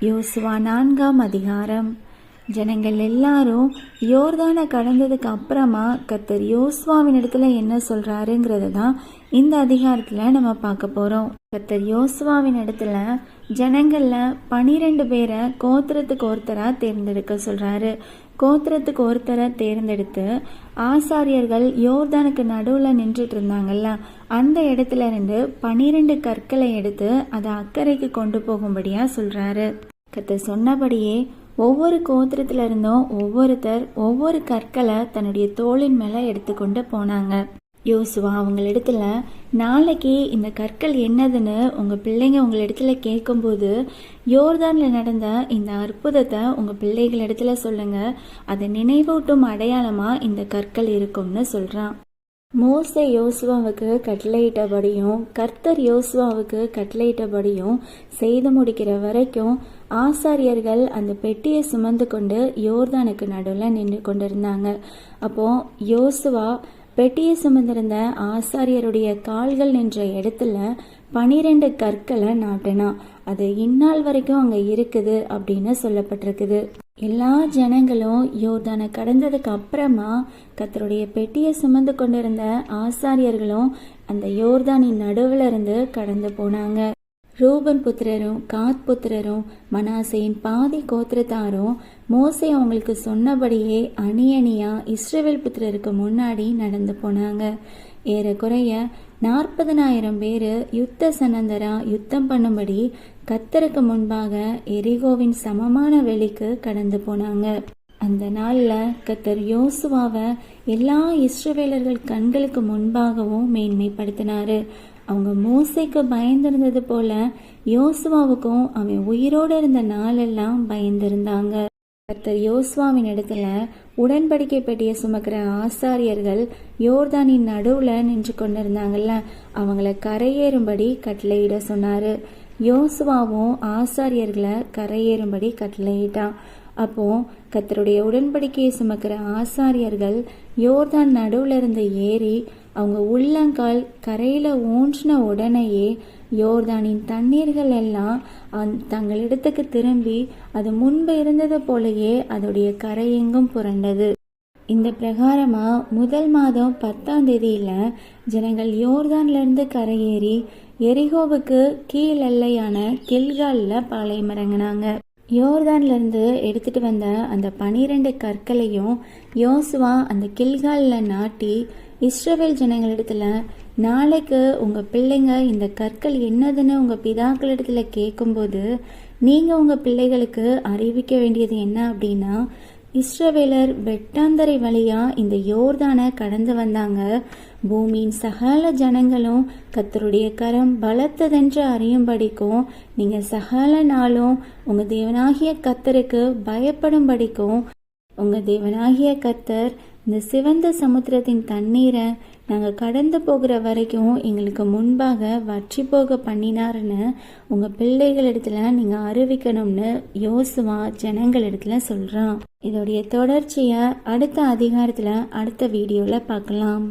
யோசுவா நான்காம் அதிகாரம். ஜனங்கள் எல்லாரும் யோர்தானை கடந்ததுக்கு அப்புறமா கத்தர் யோஸ்வாவின் இடத்துல என்ன சொல்றாருங்கிறத தான் இந்த அதிகாரத்துல நம்ம பார்க்க போறோம். கத்தர் யோஸ்வாவின் இடத்துல ஜனங்கள்ல பனிரெண்டு பேரை கோத்திரத்துக்கு ஒருத்தரா தேர்ந்தெடுக்க சொல்றாரு. கோத்திரத்துக்கு ஒருத்தரை தேர்ந்தெடுத்து ஆசாரியர்கள் யோர்தானுக்கு நடுவில் நின்றுட்டு இருந்தாங்கல்ல அந்த இடத்துல இருந்து பனிரெண்டு கற்களை எடுத்து அதை அக்கறைக்கு கொண்டு போகும்படியா சொல்றாரு. கத்தர் சொன்னபடியே ஒவ்வொரு கோத்திரத்துல இருந்தும் ஒவ்வொருத்தர் ஒவ்வொரு கற்களை தன்னுடைய தோளின் மேல எடுத்துக்கொண்டு போனாங்க. யோசுவா அவங்களிடத்துல நாளைக்கு இந்த கற்கள் என்னதுன்னு உங்க பிள்ளைங்க உங்களிடத்துல கேட்கும்போது யோர்தான்ல நடந்த இந்த அற்புதத்தை உங்க பிள்ளைகள் இடத்துல சொல்லுங்க. அதை நினைவூட்டும் அடையாளமா இந்த கற்கள் இருக்கும்னு சொல்றான். மோசே யோசுவாவுக்கு கட்டளையிட்டபடியும் கர்த்தர் யோசுவாவுக்கு கட்டளையிட்டபடியும் செய்து முடிக்கிற வரைக்கும் ஆசாரியர்கள் அந்த பெட்டியை சுமந்து கொண்டு யோர்தானுக்கு நடுவில் நின்று கொண்டிருந்தாங்க. அப்போ யோசுவா பெட்டியை சுமந்திருந்த ஆசாரியருடைய கால்கள் நின்ற இடத்துல பனிரெண்டு கற்களை நாட்டினான் அது இந்நாள் வரைக்கும் அங்க இருக்குது அப்படின்னு சொல்லப்பட்டிருக்குது. எல்லா ஜனங்களும் யோர்தானை கடந்ததுக்கு அப்புறமா கத்தருடைய பெட்டியை சுமந்து கொண்டிருந்த ஆசாரியர்களும் அந்த யோர்தானின் நடுவில் இருந்து கடந்து போனாங்க. ரூபன் புத்திரரும் காத் புத்திரரும் மனாசையின் பாதி கோத்திரத்தாரும் மோசை அவங்களுக்கு சொன்னபடியே அணி அணியா இஸ்ரேவேல் புத்திரருக்கு முன்னாடி நடந்து போனாங்க. ஏறக்குறைய நாற்பதனாயிரம் பேர் யுத்த சனந்தரா யுத்தம் பண்ணும்படி கத்தருக்கு முன்பாக எரிகோவின் சமமான வெளிக்கு கடந்து போனாங்க. அந்த நாளில் கத்தர் யோசுவாவை எல்லா இஸ்ரவேலர்கள் கண்களுக்கு முன்பாகவும் மேன்மைப்படுத்தினாரு. அவங்க மோசைக்கு பயந்திருந்தது போல யோசுவாவுக்கும் அவன் உயிரோடு இருந்த நாளெல்லாம் பயந்திருந்தாங்க. கர்த்தர் யோசுவாவின் இடத்துல உடன்படிக்கை பெட்டியை சுமக்கிற ஆசாரியர்கள் யோர்தானின் நடுவில் நின்று கொண்டிருந்தாங்கல்ல. அவங்கள கரையேறும்படி கட்டளையிட சொன்னாரு. யோசுவாவும் ஆசாரியர்களை கரையேறும்படி கட்டளையிட்டான். அப்போ கத்தருடைய உடன்படிக்கையை சுமக்கிற ஆசாரியர்கள் யோர்தான் நடுவில் இருந்து ஏறி அவங்க உள்ளங்கால் கரையில ஊன்றின உடனேயே யோர்தானின் தண்ணீர்கள் எல்லாம் தங்களிடத்துக்கு திரும்பி அது முன்பு இருந்தது போலயே அதோடைய கரையெங்கும் புரண்டது. இந்த பிரகாரமா முதல் மாதம் பத்தாம் தேதியில ஜனங்கள் யோர்தான்ல இருந்து கரையேறி எரிகோவுக்கு கீழ் எல்லையான கில்கால்ல பாளையம் யோர்தான்லேருந்து எடுத்துகிட்டு எடுத்துட்டு வந்த அந்த பனிரெண்டு கற்களையும் யோசுவா அந்த கில்காலில் நாட்டி இஸ்ரவேல் ஜனங்களிடத்தில் நாளைக்கு உங்கள் பிள்ளைங்க இந்த கற்கள் என்னதுன்னு உங்கள் பிதாக்களிடத்தில் கேட்கும்போது நீங்கள் உங்கள் பிள்ளைகளுக்கு அறிவிக்க வேண்டியது என்ன அப்படின்னா இஸ்ரவேலர் வெட்டாந்தரை வழியா இந்த யோர்தானை கடந்து வந்தாங்க. பூமியின் சகல ஜனங்களும் கத்தருடைய கரம் பலத்ததென்று அறியும்படிக்கும் நீங்க சகல நாளும் உங்க தேவனாகிய கத்தருக்கு பயப்படும்படிக்கும் உங்க தேவனாகிய கத்தர் இந்த சிவந்த சமுத்திரத்தின் தண்ணீரை நாங்கள் கடந்து போகிற வரைக்கும் எங்களுக்கு முன்பாக வற்றி போக பண்ணினாருன்னு உங்கள் பிள்ளைகள் இடத்துல நீங்கள் அறிவிக்கணும்னு யோசுவா ஜனங்கள் இடத்துல சொல்கிறான் இதோடைய தொடர்ச்சியை அடுத்த அதிகாரத்தில் அடுத்த வீடியோவில் பார்க்கலாம்.